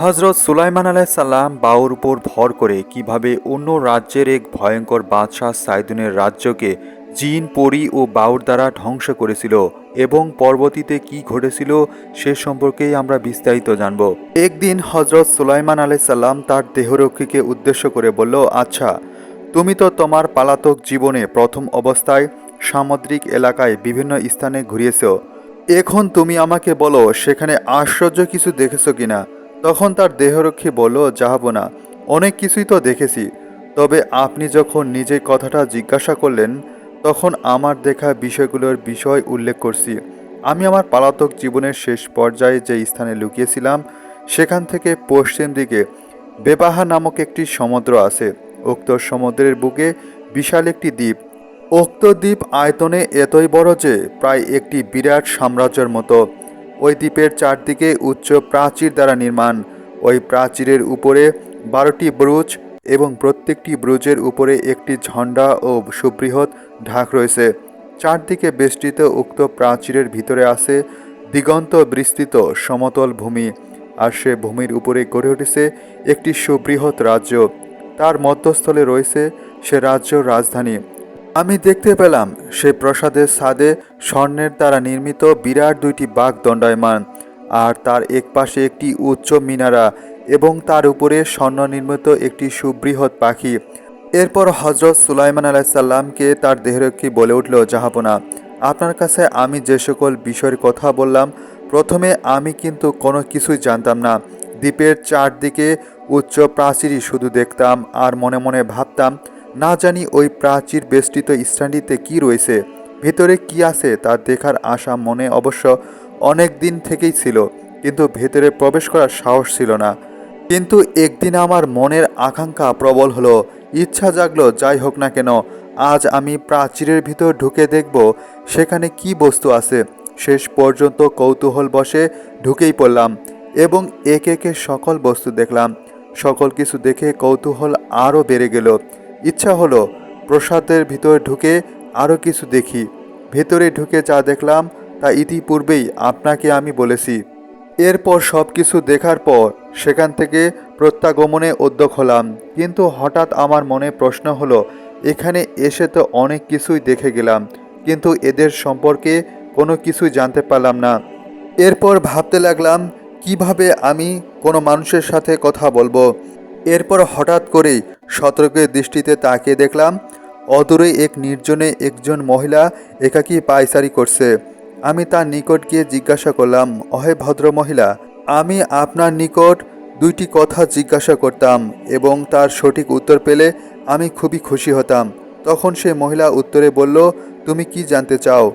হজরত সুলাইমান আলাইসাল্লাম বাউর উপর ভর করে কীভাবে অন্য রাজ্যের এক ভয়ঙ্কর বাদশাহ সাইদুনের রাজ্যকে জিন, পরি ও বাউর দ্বারা ধ্বংস করেছিল এবং পরবর্তীতে কি ঘটেছিল সে সম্পর্কেই আমরা বিস্তারিত জানব। একদিন হজরত সুলাইমান আলাইসাল্লাম তার দেহরক্ষীকে উদ্দেশ্য করে বলল আচ্ছা তুমি তো তোমার পালাতক জীবনে প্রথম অবস্থায় সামুদ্রিক এলাকায় বিভিন্ন স্থানে ঘুরিয়েছ। এখন তুমি আমাকে বলো, সেখানে আশ্চর্য কিছু দেখেছ কিনা? তখন তার দেহরক্ষী বলল, যাহাব না, অনেক কিছুই তো দেখেছি। তবে আপনি যখন নিজে কথাটা জিজ্ঞাসা করলেন, তখন আমার দেখা বিষয়গুলোর বিষয় উল্লেখ করছি। আমি আমার পালাতক জীবনের শেষ পর্যায়ে যে স্থানে লুকিয়েছিলাম, সেখান থেকে পশ্চিম দিকে বেপাহা নামক একটি সমুদ্র আছে। উক্ত সমুদ্রের বুকে বিশাল একটি দ্বীপ। উক্ত দ্বীপ আয়তনে এতই বড় যে, প্রায় একটি বিরাট সাম্রাজ্যের মতো। ওই দ্বীপের চারদিকে উচ্চ প্রাচীর দ্বারা নির্মাণ। ওই প্রাচীরের উপরে বারোটি ব্রুজ এবং প্রত্যেকটি ব্রুজের উপরে একটি ঝণ্ডা ও সুবৃহৎ ঢাক রয়েছে। চারদিকে বেষ্টিত উক্ত প্রাচীরের ভিতরে আছে দিগন্ত বিস্তৃত সমতল ভূমি, আর সে ভূমির উপরে গড়ে উঠেছে একটি সুবৃহৎ রাজ্য। তার মধ্যস্থলে রয়েছে সে রাজ্য রাজধানী। আমি দেখতে পেলাম, সে প্রাসাদের ছাদে স্বর্ণের দ্বারা নির্মিত বিরাট দুইটি বাঘ দণ্ডায়মান, আর তার একপাশে একটি উচ্চ মিনারা এবং তার উপরে স্বর্ণ নির্মিত একটি সুবৃহৎ পাখি। এরপর হজরত সুলাইমান আলাইসাল্লামকে তার দেহরক্ষী বলে উঠল, জাহাপনা, আপনার কাছে আমি যে সকল বিষয়ের কথা বললাম, প্রথমে আমি কিন্তু কোনো কিছুই জানতাম না। দ্বীপের চারদিকে উচ্চ প্রাচীরই শুধু দেখতাম আর মনে মনে ভাবতাম না জানি ওই প্রাচীর বেষ্টিত স্থানটিতে কি রয়েছে। ভেতরে কি আছে তা দেখার আশা মনে অবশ্য অনেক দিন থেকেই ছিল, কিন্তু ভেতরে প্রবেশ করার সাহস ছিল না। কিন্তু একদিন আমার মনের আকাঙ্ক্ষা প্রবল হলো, ইচ্ছা জাগলো, যাই হোক না কেন, আজ আমি প্রাচীরের ভিতর ঢুকে দেখব সেখানে কি বস্তু আছে। শেষ পর্যন্ত কৌতূহল বসে ঢুকেই পড়লাম এবং একে একে সকল বস্তু দেখলাম। সকল কিছু দেখে কৌতূহল আরও বেড়ে গেল। ইচ্ছা হলো প্রসাদের ভিতরে ঢুকে আরও কিছু দেখি। ভেতরে ঢুকে যা দেখলাম, তা ইতিপূর্বেই আপনাকে আমি বলেছি। এরপর সব কিছু দেখার পর সেখান থেকে প্রত্যাগমনে উদ্যোগ হলাম। কিন্তু হঠাৎ আমার মনে প্রশ্ন হলো, এখানে এসে তো অনেক কিছুই দেখে গেলাম, কিন্তু এদের সম্পর্কে কোনো কিছুই জানতে পারলাম না। এরপর ভাবতে লাগলাম, কীভাবে আমি কোনো মানুষের সাথে কথা বলব? এরপর হঠাৎ করেই সতর্কের দৃষ্টিতে তাকিয়ে দেখলাম, অদূরে এক নির্জনে একজন মহিলা একাকী পায়চারি করছে। আমি তার নিকট গিয়ে জিজ্ঞাসা করলাম, অহে ভদ্র মহিলা, আমি আপনার নিকট দুইটি কথা জিজ্ঞাসা করতাম এবং তার সঠিক উত্তর পেলে আমি খুবই খুশি হতাম। তখন সে মহিলা উত্তরে বলল, তুমি কি জানতে চাও?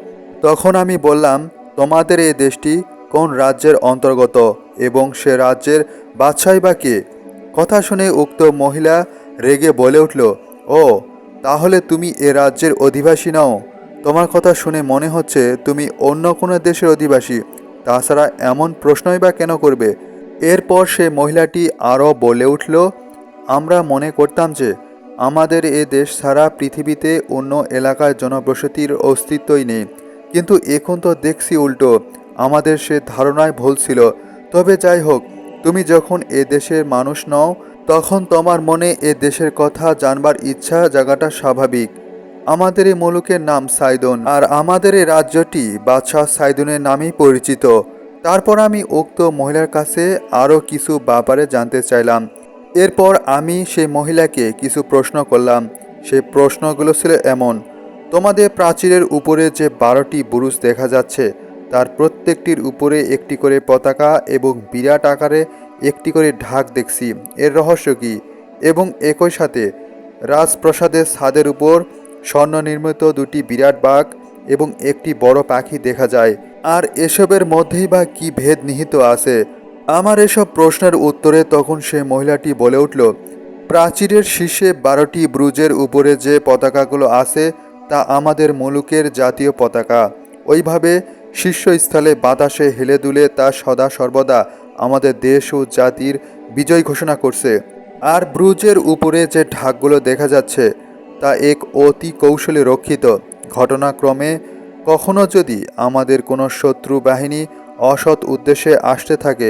তখন আমি বললাম, তোমাদের এই দেশটি কোন রাজ্যের অন্তর্গত এবং সে রাজ্যের বাদশাই বা কে? কথা শুনে উক্ত মহিলা রেগে বলে উঠল, ও, তাহলে তুমি এ রাজ্যের অধিবাসী নাও। তোমার কথা শুনে মনে হচ্ছে তুমি অন্য কোনো দেশের অধিবাসী। তাছাড়া এমন প্রশ্নই বা কেন করবে? এরপর সে মহিলাটি আরও বলে উঠল, আমরা মনে করতাম যে আমাদের এ দেশ ছাড়া পৃথিবীতে অন্য এলাকায় জনবসতির অস্তিত্বই নেই। কিন্তু এখন তো দেখছি উল্টো। আমাদের সে ধারণায় ভুল ছিল। তবে যাই হোক, তুমি যখন এ দেশের মানুষ নও তখন তোমার মনে এ দেশের কথা জানবার ইচ্ছা জাগাটা স্বাভাবিক। আমাদের এই মুলুকের নাম সাইদন, আর আমাদের এই রাজ্যটি বাদশাহ সাইদনের নামেই পরিচিত। তারপর আমি উক্ত মহিলার কাছে আরও কিছু ব্যাপারে জানতে চাইলাম। এরপর আমি সেই মহিলাকে কিছু প্রশ্ন করলাম। সেই প্রশ্নগুলো ছিল এমন, তোমাদের প্রাচীরের উপরে যে বারোটি বুরুজ দেখা যাচ্ছে, তার প্রত্যেকটির উপরে একটি করে পতাকা এবং বিরাট আকারে একটি করে ঢাক দেখছি। এর রহস্য কী? এবং একই সাথে রাজপ্রাসাদের ছাদের উপর স্বর্ণ নির্মিত দুটি বিরাট বাঘ এবং একটি বড় পাখি দেখা যায়। আর এসবের মধ্যেই বা কি ভেদ নিহিত আছে? আমার এসব প্রশ্নের উত্তরে তখন সে মহিলাটি বলে উঠল, প্রাচীরের শীর্ষে বারোটি ব্রুজের উপরে যে পতাকাগুলো আছে, তা আমাদের মুলুকের জাতীয় পতাকা। ওইভাবে শীর্ষস্থলে বাতাসে হেলে দুলে তা সদা সর্বদা আমাদের দেশ ও জাতির বিজয় ঘোষণা করছে। আর ব্রুজের উপরে যে ঢাকগুলো দেখা যাচ্ছে, তা এক অতি কৌশলে রক্ষিত। ঘটনাক্রমে কখনো যদি আমাদের কোনো শত্রু বাহিনী অসৎ উদ্দেশ্যে আসতে থাকে,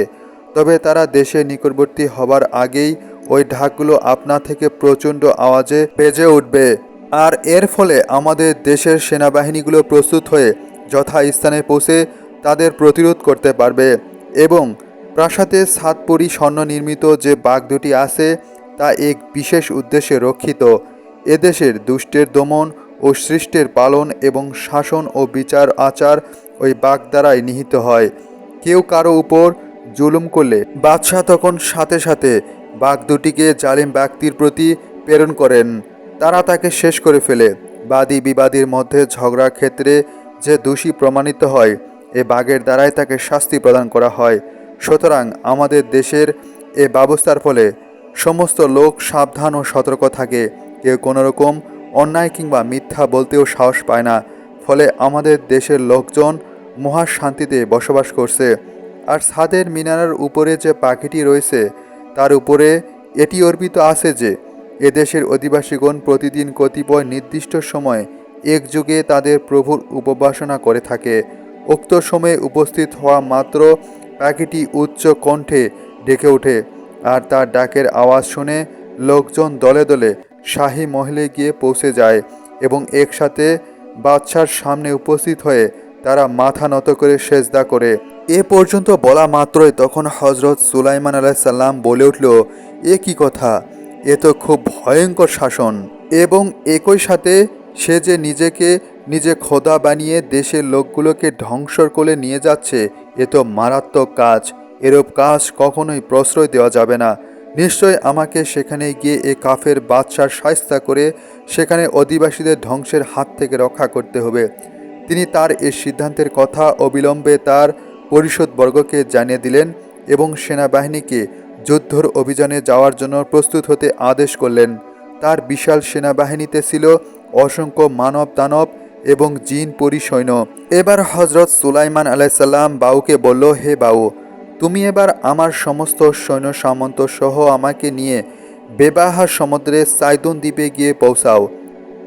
তবে তারা দেশের নিকটবর্তী হবার আগেই ওই ঢাকগুলো আপনা থেকে প্রচণ্ড আওয়াজে বেজে উঠবে। আর এর ফলে আমাদের দেশের সেনাবাহিনীগুলো প্রস্তুত হয়ে যথাস্থানে পৌঁছে তাদের প্রতিরোধ করতে পারবে এবং প্রাসাদে সাতপুরি স্বর্ণ নির্মিত যে বাঘ দুটি আছে, তা এক বিশেষ উদ্দেশ্যে রক্ষিত। এদেশের দুষ্টের দমন ও সৃষ্টের পালন এবং শাসন ও বিচার আচার ওই বাঘ দ্বারাই নিহিত হয়। কেউ কারও উপর জুলুম করলে বাদশাহ তখন সাথে সাথে বাঘ দুটিকে জালিম ব্যক্তির প্রতি প্রেরণ করেন। তারা তাকে শেষ করে ফেলে। বাদী বিবাদীর মধ্যে ঝগড়ার ক্ষেত্রে যে দোষী প্রমাণিত হয়, এ বাঘের দ্বারাই তাকে শাস্তি প্রদান করা হয়। সুতরাং আমাদের দেশের এ ব্যবস্থার ফলে সমস্ত লোক সাবধান ও সতর্ক থাকে। কেউ কোনো রকম অন্যায় কিংবা মিথ্যা বলতেও সাহস পায় না। ফলে আমাদের দেশের লোকজন মহা শান্তিতে বসবাস করছে। আর ছাদের মিনারের উপরে যে পাখিটি রয়েছে, তার উপরে এটি অর্পিত আছে যে এদেশের অধিবাসীগণ প্রতিদিন কতিপয় নির্দিষ্ট সময়ে একযুগে তাদের প্রভুর উপবাসনা করে থাকে। উক্ত সময়ে উপস্থিত হওয়া মাত্র পাখিটি উচ্চ কণ্ঠে ডেকে ওঠে আর তার ডাকের আওয়াজ শুনে লোকজন দলে দলে শাহী মহলে গিয়ে পৌঁছে যায় এবং একসাথে বাদশার সামনে উপস্থিত হয়ে তারা মাথা নত করে সেজদা করে। এ পর্যন্ত বলা মাত্রই তখন হজরত সুলাইমান আলাইসাল্লাম বলে উঠল, এ কি কথা? এ তো খুব ভয়ঙ্কর শাসন। এবং একই সাথে সে যে নিজেকে নিজে খোদা বানিয়ে দেশের লোকগুলোকে ধ্বংসর করে নিয়ে যাচ্ছে, এ তো মারাত্মক কাজ। এরূপ কাজ কখনোই প্রশ্রয় দেওয়া যাবে না। নিশ্চয় আমাকে সেখানে গিয়ে এ কাফের বাদশার সায়স্তা করে সেখানে অধিবাসীদের ধ্বংসের হাত থেকে রক্ষা করতে হবে। তিনি তার এই সিদ্ধান্তের কথা অবিলম্বে তার পরিষদবর্গকে জানিয়ে দিলেন এবং সেনাবাহিনীকে যুদ্ধর অভিযানে যাওয়ার জন্য প্রস্তুত হতে আদেশ করলেন। তার বিশাল সেনাবাহিনীতে ছিল অসংখ্য মানব দানব এবং জিন পরিসৈন্য। এবার হজরত সুলাইমান আলাইসাল্লাম বাউকে বলল, হে বাউ, তুমি এবার আমার সমস্ত সৈন্য সামন্ত সহ আমাকে নিয়ে বেবাহার সমুদ্রে সাইদুন দ্বীপে গিয়ে পৌঁছাও।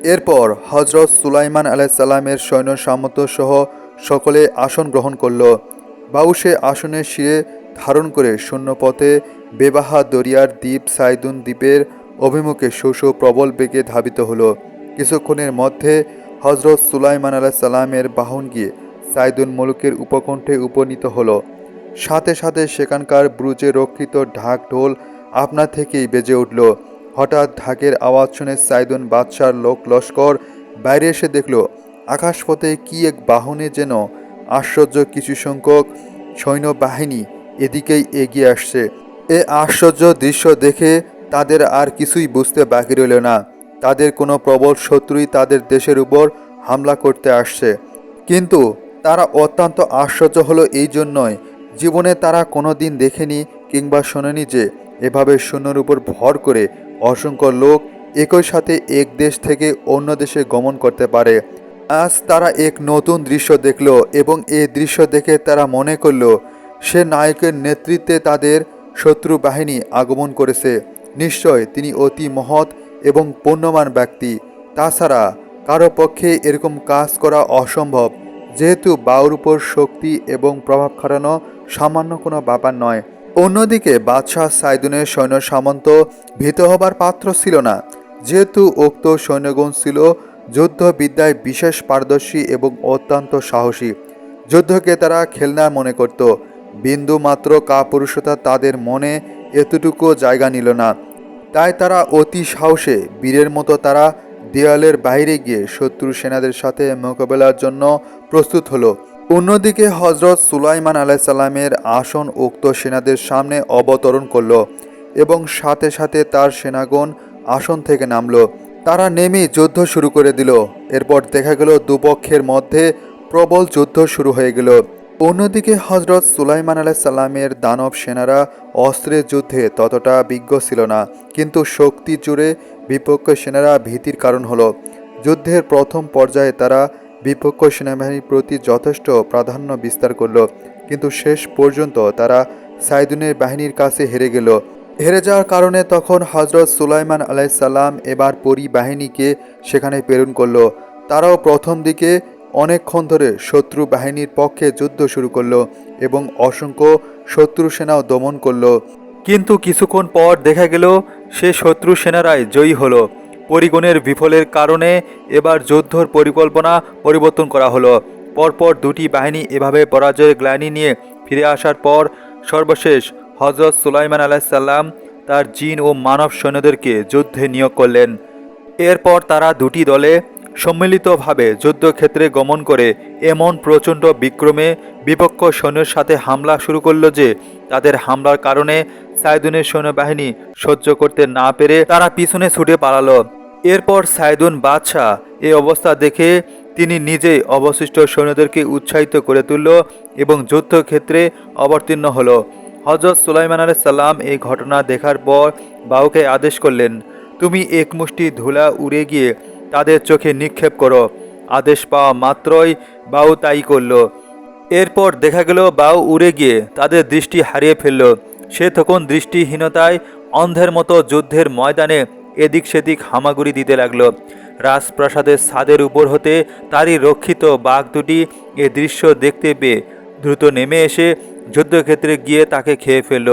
এরপর হজরত সুলাইমান আলাইসাল্লামের সৈন্য সামন্ত সহ সকলে আসন গ্রহণ করল। বাউ সে আসনের শিরে ধারণ করে শূন্যপথে বেবাহা দরিয়ার দ্বীপ সাইদুন দ্বীপের অভিমুখে শোষ প্রবল বেগে ধাবিত হলো। কিছুক্ষণের মধ্যে হজরত সুলাইমান আলাহ সাল্লামের বাহন গিয়ে সাইদুন মুলুকের উপকণ্ঠে উপনীত হলো। সাথে সাথে সেখানকার ব্রুজে রক্ষিত ঢাক ঢোল আপনা থেকেই বেজে উঠল। হঠাৎ ঢাকের আওয়াজ শুনে সাইদুন বাদশার লোক লস্কর বাইরে এসে দেখল, আকাশপথে কি এক বাহনে যেন আশ্চর্য কিছু সংখ্যক সৈন্যবাহিনী এদিকেই এগিয়ে আসছে। এ আশ্চর্য দৃশ্য দেখে তাদের আর কিছুই বুঝতে বাকি রইল না। তাদের কোনো প্রবল শত্রুই তাদের দেশের উপর হামলা করতে আসছে। কিন্তু তারা অত্যন্ত আশ্চর্য হলো এই জন্যই। জীবনে তারা কোনো দিন দেখেনি কিংবা শোনেনি যে এভাবে শূন্যর উপর ভর করে অসংখ্য লোক একই সাথে এক দেশ থেকে অন্য দেশে গমন করতে পারে। আজ তারা এক নতুন দৃশ্য দেখল এবং এই দৃশ্য দেখে তারা মনে করল, সে নায়কের নেতৃত্বে তাদের শত্রু বাহিনী আগমন করেছে। নিশ্চয় তিনি অতি মহৎ এবং পুণ্যমান ব্যক্তি। তাছাড়া কারও পক্ষে এরকম কাজ করা অসম্ভব, যেহেতু বাউর উপর শক্তি এবং প্রভাব খাটানো সামান্য কোনো ব্যাপার নয়। অন্যদিকে বাদশাহ সাইদুনের সৈন্য সামন্ত ভীত হবার পাত্র ছিল না। যেহেতু উক্ত সৈন্যগণ ছিল যুদ্ধবিদ্যায় বিশেষ পারদর্শী এবং অত্যন্ত সাহসী, যুদ্ধকে তারা খেলনা মনে করত। বিন্দু মাত্র কাপুরুষতা তাদের মনে এতটুকু জায়গা নিল না। তাই তারা অতি সাহসে বীরের মতো তারা দেয়ালের বাইরে গিয়ে শত্রু সেনাদের সাথে মোকাবেলার জন্য প্রস্তুত হলো। অন্যদিকে হজরত সুলাইমান আলাইসাল্লামের আসন উক্ত সেনাদের সামনে অবতরণ করল এবং সাথে সাথে তার সেনাগণ আসন থেকে নামলো। তারা নেমে যুদ্ধ শুরু করে দিল। এরপর দেখা গেল দুপক্ষের মধ্যে প্রবল যুদ্ধ শুরু হয়ে গেল। অন্যদিকে হজরত সুলাইমান আলাইসাল্লামের দানব সেনারা অস্ত্রের যুদ্ধে ততটা বিজ্ঞ ছিল না, কিন্তু শক্তি জুড়ে বিপক্ষ সেনারা ভীতির কারণ হলো। যুদ্ধের প্রথম পর্যায়ে তারা বিপক্ষ সেনাবাহিনীর প্রতি যথেষ্ট প্রাধান্য বিস্তার করল, কিন্তু শেষ পর্যন্ত তারা সাইদুনের বাহিনীর কাছে হেরে গেল। হেরে যাওয়ার কারণে তখন হজরত সুলাইমান আলাইসাল্লাম এবার পরি বাহিনীকে সেখানে প্রেরণ করল। তারাও প্রথম দিকে অনেকক্ষণ ধরে শত্রু বাহিনীর পক্ষে যুদ্ধ শুরু করল এবং অসংখ্য শত্রু সেনাও দমন করল। কিন্তু কিছুক্ষণ পর দেখা গেল, সে শত্রু সেনারাই জয়ী হলো। পরিগণের বিফলের কারণে এবার যুদ্ধর পরিকল্পনা পরিবর্তন করা হলো। পরপর দুটি বাহিনী এভাবে পরাজয়ের গ্লানি নিয়ে ফিরে আসার পর সর্বশেষ হজরত সুলাইমান আলাইসাল্লাম তার জিন ও মানব সৈন্যদেরকে যুদ্ধে নিয়োগ করলেন। এরপর তারা দুটি দলে সম্মিলিতভাবে যুদ্ধক্ষেত্রে গমন করে এমন প্রচণ্ড বিক্রমে বিপক্ষ সৈন্যের সাথে হামলা শুরু করল যে তাদের হামলার কারণে সাইদুনের সৈন্যবাহিনী সহ্য করতে না পেরে তারা পিছনে ছুটে পালালো। এরপর সাইদুন বাদশাহ এই অবস্থা দেখে তিনি নিজেই অবশিষ্ট সৈন্যদেরকে উৎসাহিত করে তুলল এবং যুদ্ধক্ষেত্রে অবতীর্ণ হলো। হজরত সুলাইমান আলাইহিস সালাম এই ঘটনা দেখার পর বাউকে আদেশ করলেন, তুমি এক মুষ্টি ধুলা উড়ে গিয়ে তাদের চোখে নিক্ষেপ করো। আদেশ পাওয়া মাত্রই বাউ তাই করল। এরপর দেখা গেল বাউ উড়ে গিয়ে তাদের দৃষ্টি হারিয়ে ফেলল। সে তখন দৃষ্টিহীনতায় অন্ধের মতো যুদ্ধের ময়দানে এদিক সেদিক হামাগুড়ি দিতে লাগল। রাজপ্রাসাদের ছাদের উপর হতে তারই রক্ষিত বাঘ দুটি এ দৃশ্য দেখতে পেয়ে দ্রুত নেমে এসে যুদ্ধক্ষেত্রে গিয়ে তাকে খেয়ে ফেলল।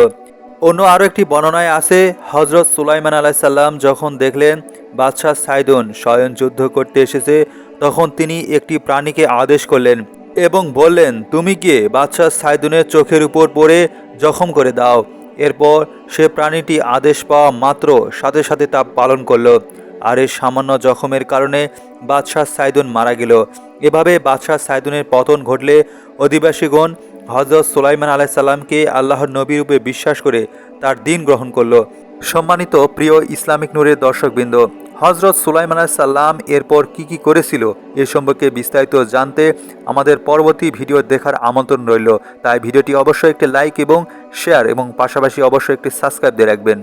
অন্য আরও একটি বর্ণনায় আছে হজরত সুলাইমান আলাইসাল্লাম যখন দেখলেন বাদশাহ সাইদুন স্বয়ং যুদ্ধ করতে এসেছে, তখন তিনি একটি প্রাণীকে আদেশ করলেন এবং বললেন, তুমি গিয়ে বাদশাহ সাইদুনের চোখের উপর পড়ে জখম করে দাও। এরপর সে প্রাণীটি আদেশ পাওয়া মাত্র সাথে সাথে তা পালন করল। আর এই সামান্য জখমের কারণে বাদশাহ সাইদুন মারা গেল। এভাবে বাদশাহ সাইদুনের পতন ঘটলে অধিবাসীগণ হজরত সোলাইমান আলাইসাল্লামকে আল্লাহর নবী রূপে বিশ্বাস করে তার দিন গ্রহণ করল। সম্মানিত প্রিয় ইসলামিক নূরের দর্শকবৃন্দ হজরত সুলাইমান সাল্লাম এরপর কি কি করেছিল এ সম্পর্কে বিস্তারিত জানতে আমাদের পরবর্তী ভিডিও দেখার আমন্ত্রণ রইল। তাই ভিডিওটি অবশ্যই একটি লাইক এবং শেয়ার এবং পাশাপাশি অবশ্যই একটি সাবস্ক্রাইব দিয়ে রাখবেন।